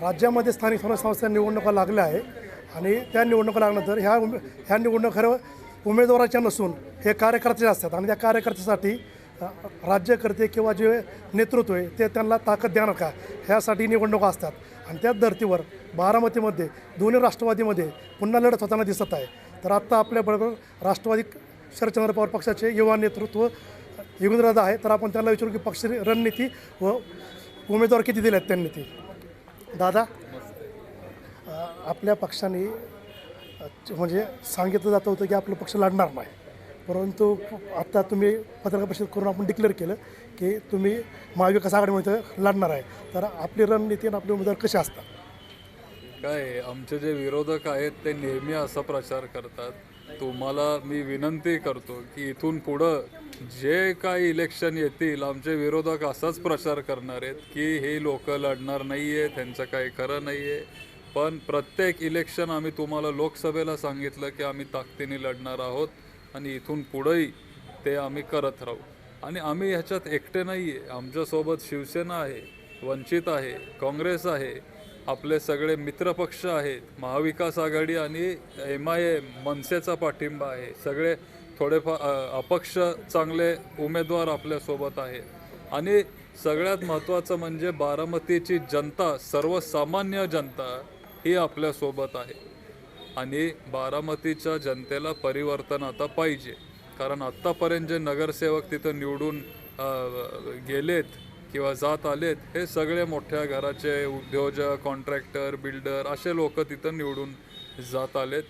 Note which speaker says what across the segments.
Speaker 1: राज्यामध्ये स्थानिक स्वराज्य संस्था निवडणुका लागल्या आहे आणि त्या निवडणुका लागल्यानंतर ह्या उमे ह्या निवडणुका खरं उमेदवाराच्या नसून हे कार्यकर्ते असतात आणि त्या कार्यकर्त्यासाठी राज्यकर्ते किंवा जे नेतृत्व आहे ते त्यांना ताकद द्या का? ह्यासाठी निवडणुका असतात. आणि त्याच धर्तीवर बारामतीमध्ये दोन्ही राष्ट्रवादीमध्ये पुन्हा लढत होताना दिसत आहे. तर आत्ता आपल्याबरोबर राष्ट्रवादी शरदचंद्र पवार पक्षाचे युवा नेतृत्व युगंधरदा आहे. तर आपण त्यांना विचारू की पक्ष रणनीती व उमेदवार किती दिले आहेत त्यांनी ती? दादा आपल्या पक्षाने म्हणजे सांगितलं जात होतं की आपलं पक्ष लढणार नाही. परंतु आत्ता तुम्ही पत्रकार परिषद करून आपण डिक्लेअर केलं की तुम्ही महाविकास आघाडीमध्ये लढणार आहे. तर आपली रणनीती आणि आपले उमेदवार कसे असतात?
Speaker 2: काय आमचे जे विरोधक आहेत ते नेहमी असा प्रचार करतात. तुम्हाला मी विनंती करतो की इथून पुढं जे काही इलेक्शन येतील आमचे विरोधक असाच प्रचार करणार आहेत की हे लोक लढणार नाही आहे त्यांचं काही खरं नाही आहे पण प्रत्येक इलेक्शन आम्ही तुम्हाला लोकसभेला सांगितलं की आम्ही ताकदीने लढणार आहोत आणि इथून पुढंही ते आम्ही करत राहू. आणि आम्ही ह्याच्यात एकटे नाही आहे आमच्यासोबत शिवसेना आहे वंचित आहे काँग्रेस आहे आपले सगळे मित्रपक्ष आहेत महाविकास आघाडी आणि एम आय एम मनसेचा पाठिंबा आहे. सगळे थोडेफार अपक्ष चांगले उमेदवार आपल्यासोबत आहे. आणि सगळ्यात महत्त्वाचं म्हणजे बारामतीची जनता सर्वसामान्य जनता ही आपल्यासोबत आहे. आणि बारामतीच्या जनतेला परिवर्तन आता पाहिजे. कारण आत्तापर्यंत जे नगरसेवक तिथं निवडून गेलेत किंवा जात आलेत हे सगळे मोठ्या घराचे उद्योजक कॉन्ट्रॅक्टर बिल्डर असे लोक तिथं निवडून जात आलेत.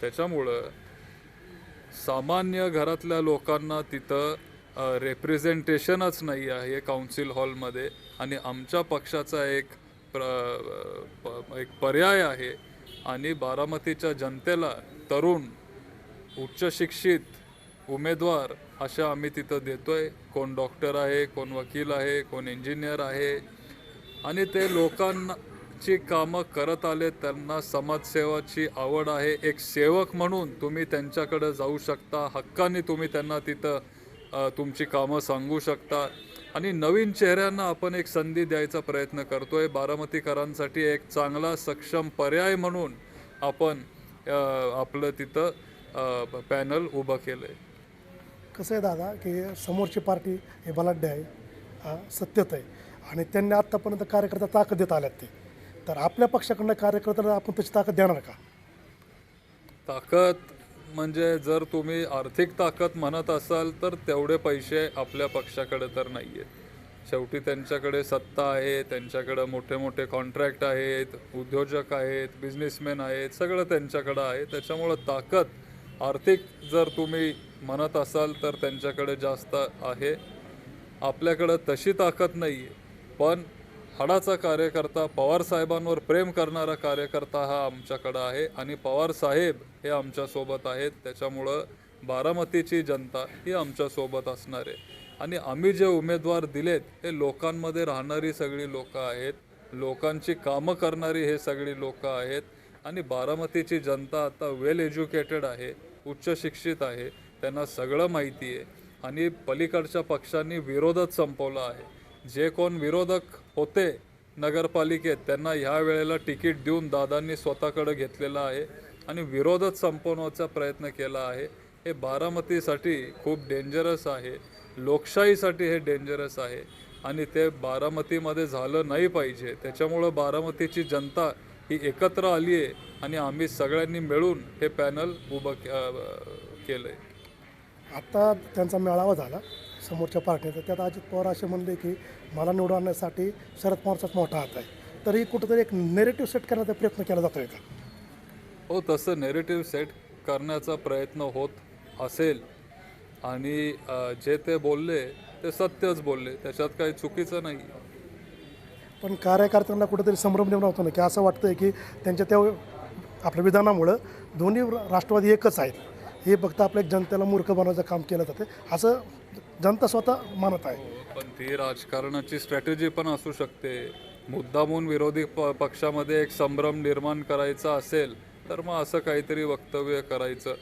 Speaker 2: त्याच्यामुळं सामान्य घरातल्या लोकांना तिथं रेप्रेझेंटेशनच नाही आहे काउन्सिल हॉलमध्ये आणि आमच्या पक्षाचा एक प्र प- एक पर्याय आहे. आणि बारामतीच्या जनतेला तरुण उच्च शिक्षित उमेदवार अशा आम्ही तिथं देतो आहे कोण डॉक्टर आहे कोण वकील आहे कोण इंजिनियर आहे. आणि ते लोकांना जी कामं करत आले त्यांना समाजसेवाची आवड आहे. एक सेवक म्हणून तुम्ही त्यांच्याकडे जाऊ शकता. हक्काने तुम्ही त्यांना तिथं तुमची कामं सांगू शकता. आणि नवीन चेहऱ्यांना आपण एक संधी द्यायचा प्रयत्न करतो आहे बारामतीकरांसाठी एक चांगला सक्षम पर्याय म्हणून आपण आपलं तिथं पॅनल उभं केलं आहे
Speaker 1: कसं आहे दादा की समोरची पार्टी हे बलाढ्य आहे सत्यत आहे. आणि त्यांनी आत्तापर्यंत कार्यकर्ता ताकद देत आल्यात ते. तर आपल्या पक्षाकडनं कार्यकर्त्याला आपण त्याची ताकद देणार का?
Speaker 2: ताकद म्हणजे जर तुम्ही आर्थिक ताकद म्हणत असाल तर तेवढे पैसे आपल्या पक्षाकडे तर नाही आहेत शेवटी त्यांच्याकडे सत्ता आहे त्यांच्याकडे मोठे मोठे कॉन्ट्रॅक्ट आहेत उद्योजक आहेत बिझनेसमॅन आहेत सगळं त्यांच्याकडं आहे. त्याच्यामुळं ताकद आर्थिक जर तुम्ही म्हणत असाल तर त्यांच्याकडे जास्त आहे. आपल्याकडं तशी ताकद नाही आहे पण हाडाचा कार्यकर्ता पवार साहेबांवर प्रेम करणारा कार्यकर्ता हा आमच्याकडं आहे आणि पवार साहेब हे आमच्यासोबत आहेत. त्याच्यामुळं बारामतीची जनता ही आमच्यासोबत असणार आहे. आणि आम्ही जे उमेदवार दिलेत हे लोकांमध्ये राहणारी सगळी लोकं आहेत. लोकांची कामं करणारी हे सगळी लोकं आहेत. आणि बारामतीची जनता आता वेल एज्युकेटेड आहे उच्च शिक्षित आहे त्यांना सगळं माहिती आहे. आणि पलीकडच्या पक्षांनी विरोधच संपवला आहे. जे कोण विरोधक होते नगरपालिकेत. त्यांना ह्या वेळेला तिकीट देऊन दादांनी स्वतःकडे घेतलेलं आहे आणि विरोधच संपवण्याचा प्रयत्न केला आहे. हे बारामतीसाठी खूप डेंजरस आहे. लोकशाहीसाठी हे डेंजरस आहे. आणि ते बारामतीमध्ये झालं नाही पाहिजे. त्याच्यामुळं बारामतीची जनता ही एकत्र आली आहे आणि आम्ही सगळ्यांनी मिळून हे पॅनल उभं केलं आहे
Speaker 1: आत्ता त्यांचा मेळावा झाला. समोरच्या पार्टीचा त्यात अजित पवार असे म्हणले की मला निवडून आणण्यासाठी शरद पवारचाच मोठा हात आहे. तरी कुठंतरी एक नेरेटिव्ह सेट करण्याचा प्रयत्न केला जातोय का?
Speaker 2: हो तसं नेरेटिव्ह सेट करण्याचा प्रयत्न होत असेल. आणि जे ते बोलले ते सत्यच बोलले. त्याच्यात काही चुकीचं नाही.
Speaker 1: पण कार्यकर्त्यांना कुठेतरी संभ्रम निर्माण होतो ना की असं वाटतंय की त्यांच्या त्या आपल्या विधानामुळं दोन्ही राष्ट्रवादी एकच आहेत. हे फक्त आपल्या जनतेला मूर्ख बनवायचं काम केलं जातं. असं जनता स्वतः मानत आहे.
Speaker 2: पण ती राजकारणाची स्ट्रॅटेजी पण असू शकते. मुद्दामून विरोधी प पक्षामध्ये एक संभ्रम निर्माण करायचा असेल तर मग असं काहीतरी वक्तव्य करायचं.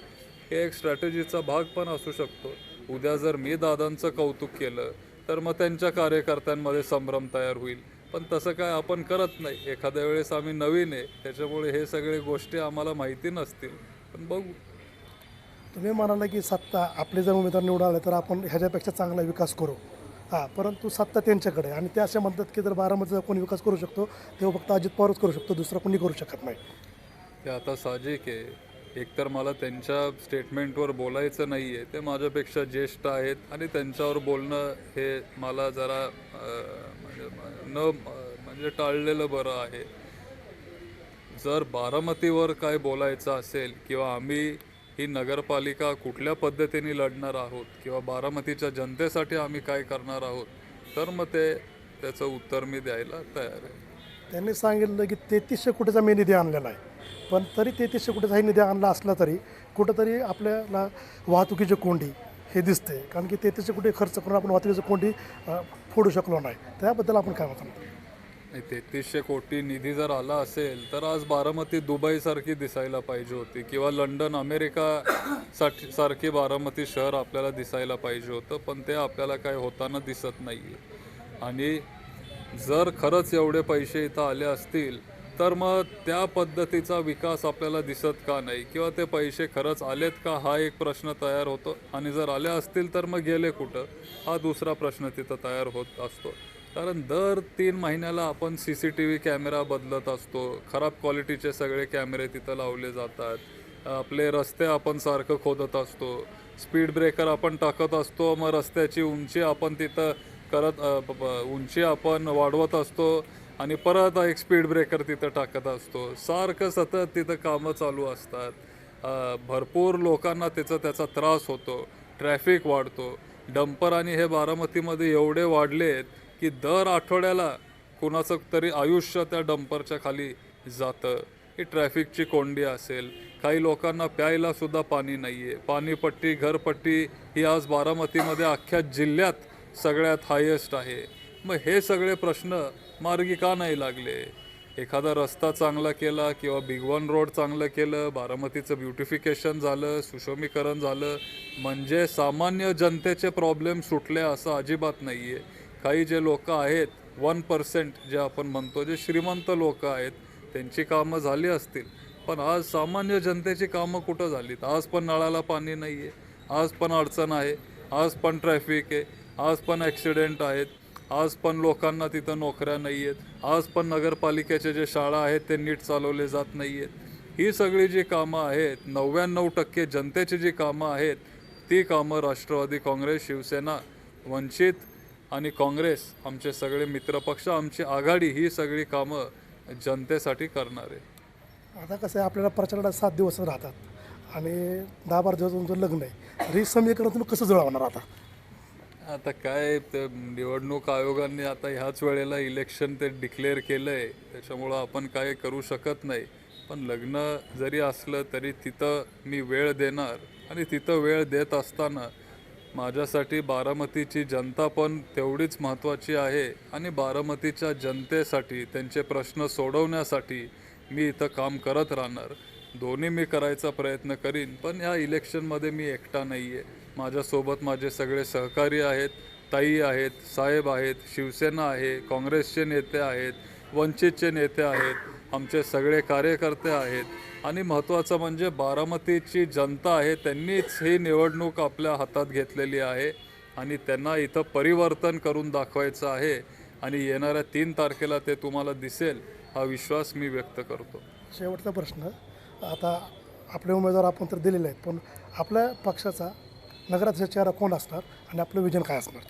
Speaker 2: हे एक स्ट्रॅटेजीचा भाग पण असू शकतो. उद्या जर मी दादांचं कौतुक केलं तर मग त्यांच्या कार्यकर्त्यांमध्ये संभ्रम तयार होईल. पण तसं काय आपण करत नाही. एखाद्या वेळेस आम्ही नवीन आहे त्याच्यामुळे हे सगळे गोष्टी आम्हाला माहिती नसतील. पण बघू.
Speaker 1: तुम्ही म्हणाला की सत्ता आपले जर उमेदवार निवडून आले तर आपण ह्याच्यापेक्षा चांगला विकास करू. हां परंतु सत्ता त्यांच्याकडे आहे आणि ते असे म्हणतात की जर बारामतीचा कोणी विकास करू शकतो तेव्हा फक्त अजित पवारच करू शकतो दुसरा कोणी करू शकत नाही.
Speaker 2: ते आता साहजिक आहे. एकतर मला त्यांच्या स्टेटमेंटवर बोलायचं नाही आहे ते माझ्यापेक्षा ज्येष्ठ आहेत आणि त्यांच्यावर बोलणं हे मला जरा म्हणजे न म्हणजे टाळलेलं बरं आहे. जर बारामतीवर काय बोलायचं असेल किंवा आम्ही ही नगरपालिका कुठल्या पद्धतीने लढणार आहोत किंवा बारामतीच्या जनतेसाठी आम्ही काय करणार आहोत? तर मग ते त्याचं उत्तर मी द्यायला तयार आहे.
Speaker 1: त्यांनी सांगितलं की तेहतीसशे कोटीचा मी निधी आणलेला आहे. पण तरी तेहतीसशे कोटीचाही निधी आणला असला तरी कुठंतरी आपल्याला वाहतुकीची कोंडी हे दिसते. कारण की तेहतीसशे कोटी खर्च करून आपण वाहतुकीची कोंडी फोडू शकलो नाही. त्याबद्दल आपण काय म्हणतो
Speaker 2: तेहतीसशे कोटी निधी जर आला असेल तर आज बारामती दुबईसारखी दिसायला पाहिजे होती किंवा लंडन अमेरिका साठी सारखी बारामती शहर आपल्याला दिसायला पाहिजे होतं पण ते आपल्याला काय होताना दिसत नाही आणि जर खरंच एवढे पैसे इथं आले असतील तर मग त्या पद्धतीचा विकास आपल्याला दिसत का नाही? किंवा ते पैसे खरंच आलेत का? हा एक प्रश्न तयार होतो. आणि जर आले असतील तर मग गेले कुठं? हा दुसरा प्रश्न तिथं तयार होत असतो. कारण दर तीन महिन्याला आपण C C T V camera बदलत असतो. खराब क्वालिटीचे सगळे कॅमेरे तिथं लावले जातात. आपले रस्ते आपण सारखं खोदत असतो. स्पीड ब्रेकर आपण टाकत असतो मग रस्त्याची उंची आपण तिथं करत उंची आपण वाढवत असतो आणि परत एक स्पीड ब्रेकर तिथं टाकत असतो. सारखं सतत तिथं कामं चालू असतात. भरपूर लोकांना त्याचा त्याचा त्रास होतो. ट्रॅफिक वाढतो. डंपर आणि हे बारामतीमध्ये एवढे वाढले आहेत की दर आठवड्याला कुणाचं तरी आयुष्य त्या डंपरच्या खाली जातं. ही ट्रॅफिकची कोंडी असेल. काही लोकांना प्यायला सुद्धा पाणी नाही आहे पाणीपट्टी घरपट्टी ही आज बारामतीमध्ये अख्ख्या जिल्ह्यात सगळ्यात हायेस्ट आहे. मग हे सगळे प्रश्न मार्गी का नाही लागले? एखादा रस्ता चांगला केला किंवा बिग वन रोड चांगलं केलं बारामतीचं ब्युटिफिकेशन झालं सुशोमीकरण झालं म्हणजे सामान्य जनतेचे प्रॉब्लेम सुटले असं अजिबात नाही आहे काही जे लोक आहेत वन पर्सेंट जे आपण म्हणतो जे श्रीमंत लोक आहेत त्यांची कामं झाली असतील. पण आज सामान्य जनतेची कामं कुठं झालीत? आज पण नळाला पाणी नाही आहे आज पण अडचण आहे आज पण ट्रॅफिक आहे आज पण ॲक्सिडेंट आहेत आज पण लोकांना तिथं नोकऱ्या नाही आहेत आज पण नगरपालिकेच्या जे शाळा आहेत ते नीट चालवले जात नाही आहेत ही सगळी जी कामं आहेत नव्याण्णव टक्के जनतेची जी कामं आहेत ती कामं राष्ट्रवादी काँग्रेस शिवसेना वंचित आणि काँग्रेस आमचे सगळे मित्रपक्ष आमची आघाडी ही सगळी कामं जनतेसाठी करणार आहे.
Speaker 1: आता कसं आहे आपल्याला प्रचाराला सात दिवस राहतात आणि दहा बारा दिवस तुमचं लग्न आहे. तरी समीकरण तुम्ही कसं जुळवणार आता?
Speaker 2: आता काय ते निवडणूक आयोगाने आता ह्याच वेळेला इलेक्शन ते डिक्लेअर केलं आहे त्याच्यामुळं आपण काय करू शकत नाही. पण लग्न जरी असलं तरी तिथं मी वेळ देणार. आणि तिथं वेळ देत असताना माझ्यासाठी बारामतीची जनता पण तेवढीच महत्त्वाची आहे आणि बारामतीच्या जनतेसाठी त्यांचे प्रश्न सोडवण्यासाठी मी इथं काम करत राहणार. दोन्ही मी करायचा प्रयत्न करीन पण या इलेक्शनमध्ये मी एकटा नाही आहे माझ्यासोबत माझे सगळे सहकारी आहेत ताई आहेत साहेब आहेत शिवसेना आहे काँग्रेसचे नेते आहेत वंचितचे नेते आहेत. आमचे सगळे कार्यकर्ते आहेत. आणि महत्त्वाचं म्हणजे बारामतीची जनता आहे त्यांनीच ही निवडणूक आपल्या हातात घेतलेली आहे. आणि त्यांना इथं परिवर्तन करून दाखवायचं आहे. आणि येणाऱ्या तीन तारखेला ते तुम्हाला दिसेल हा विश्वास मी व्यक्त करतो.
Speaker 1: शेवटचा प्रश्न. आता आपले उमेदवार आपण तर दिलेले आहेत पण आपल्या पक्षाचा नगराध्यक्ष चेहरा कोण असणार? आणि आपलं विजन काय असणार?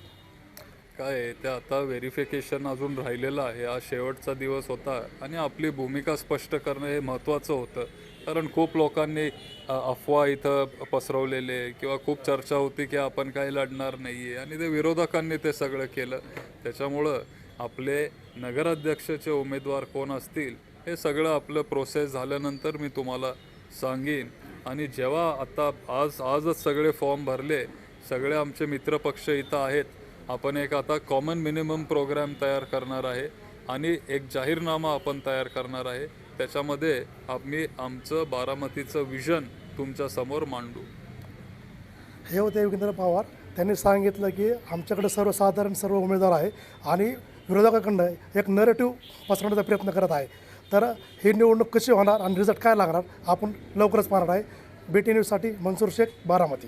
Speaker 2: काय आहे, ते आता व्हेरिफिकेशन अजून राहिलेलं आहे. हा शेवटचा दिवस होता आणि आपली भूमिका स्पष्ट करणं हे महत्त्वाचं होतं. कारण खूप लोकांनी अफवा इथं पसरवलेले किंवा खूप चर्चा होती की आपण काही लढणार नाही आहे आणि ते विरोधकांनी ते सगळं केलं. त्याच्यामुळं आपले नगराध्यक्षाचे उमेदवार कोण असतील हे सगळं आपलं प्रोसेस झाल्यानंतर मी तुम्हाला सांगेन. आणि जेव्हा आता आज आजच सगळे फॉर्म भरले सगळे आमचे मित्रपक्ष इथं आहेत आपण एक आता कॉमन मिनिमम प्रोग्राम तयार करणार आहे आणि एक जाहीरनामा आपण तयार करणार आहे. त्याच्यामध्ये आम्ही आमचं बारामतीचं विजन तुमच्यासमोर मांडू.
Speaker 1: हे होते योगेंद्र पवार. त्यांनी सांगितलं की आमच्याकडे सर्वसाधारण सर्व उमेदवार आहे आणि विरोधकाकडनं एक नरेटिव्ह पसरवण्याचा प्रयत्न करत आहे. तर ही निवडणूक कशी होणार आणि रिझल्ट काय लागणार आपण लवकरच पाहणार आहे. बी टी न्यूजसाठी मनसूर शेख बारामती.